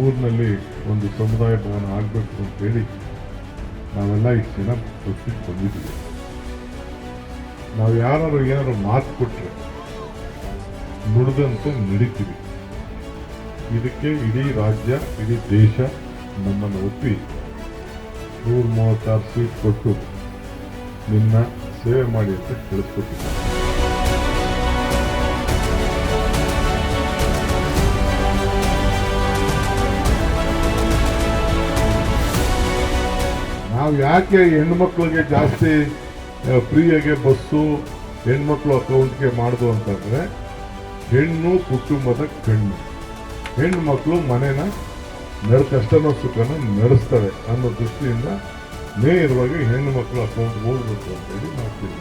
ಊರಿನಲ್ಲಿ ಒಂದು ಸಮುದಾಯ ಭವನ ಆಗಬೇಕು ಅಂತೇಳಿ ನಾವೆಲ್ಲ ಇಷ್ಟು ಜನ ಪ್ರಶ್ನಿಸಿ ಬಂದಿದ್ದೀವಿ. ನಾವು ಯಾರು ಏನಾರು ಮಾತು ಕೊಟ್ಟರೆ ನುಡಿದಂತೆ ನಡೀತೀವಿ. ಇದಕ್ಕೆ ಇಡೀ ರಾಜ್ಯ, ಇಡೀ ದೇಶ ನಮ್ಮನ್ನು ಒಪ್ಪಿ ನೂರ ಮೂವತ್ತಾರು ಸೀಟ್ ಕೊಟ್ಟು ನಿನ್ನ ಸೇವೆ ಮಾಡಿ ಅಂತ ತಿಳಿಸ್ಕೊಟ್ಟಿದ್ದಾರೆ ನಾವು ಯಾಕೆ ಹೆಣ್ಮಕ್ಳಿಗೆ ಜಾಸ್ತಿ ಫ್ರೀಯಾಗೆ ಬಸ್ಸು, ಹೆಣ್ಮಕ್ಳು ಅಕೌಂಟ್ಗೆ ಮಾಡ್ದು ಅಂತಂದರೆ, ಹೆಣ್ಣು ಕುಟುಂಬದ ಕಣ್ಣು ಹೆಣ್ಣು ಮಕ್ಕಳು ಮನೇನ ನಡ್ ಕಷ್ಟನೋ ಸುಖನ ನಡೆಸ್ತವೆ ಅನ್ನೋ ದೃಷ್ಟಿಯಿಂದ ನೇರವಾಗಿ ಹೆಣ್ಣು ಮಕ್ಕಳು ಅಕೌಂಟ್ ಹೋಗ್ಬೇಕು ಅಂತೇಳಿ ತೀರ್ಮಾನ